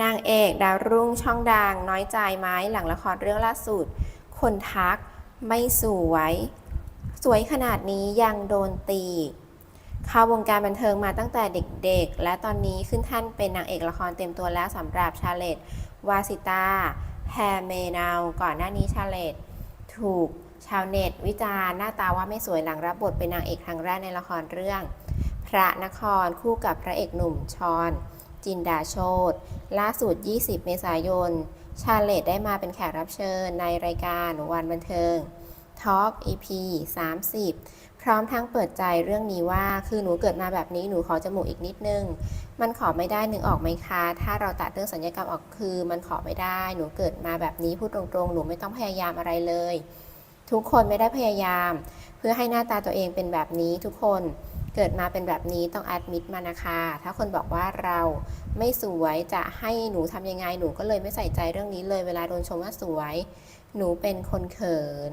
นางเอกดาวรุ่งช่องดังน้อยใจไหมหลังละครเรื่องล่าสุด คนทักไม่สวย สวยขนาดนี้ยังโดนตี เข้าวงการบันเทิงมาตั้งแต่เด็กๆ และตอนนี้ขึ้นท่านเป็นนางเอกละครเต็มตัวแล้วสำหรับชาเลตวาสิตาแฮเมนาวก่อนหน้านี้ชาเลตถูกชาวเน็ต วิจารณ์หน้าตาว่าไม่สวยหลังรับบทเป็นนางเอกครั้งแรกในละครเรื่อง พระนครคู่กับพระเอกหนุ่มชอน จินดาโชตล่าสุด 20 เมษายน ชาเลตได้มาเป็นแขกรับเชิญในรายการวันบันเทิง Talk EP 30 พร้อมทั้งเปิดใจเรื่องนี้ว่า คือหนูเกิดมาแบบนี้หนูขอจมูกอีกนิดนึง มันขอไม่ได้นึงออกไหมคะ ถ้าเราตัดเรื่องสัญญกรรมออกคือ มันขอไม่ได้ หนูเกิดมาแบบนี้พูดตรงๆ หนูไม่ต้องพยายามอะไรเลย ทุกคนไม่ได้พยายาม เพื่อให้หน้าตาตัวเองเป็นแบบนี้ทุกคน เกิดมาเป็นแบบนี้ต้องแอดมิดมานะคะ ถ้าคนบอกว่าเราไม่สวยจะให้หนูทำยังไงหนูก็เลยไม่ใส่ใจเรื่องนี้เลยเวลาโดนชมว่าสวย หนูเป็นคนเขิน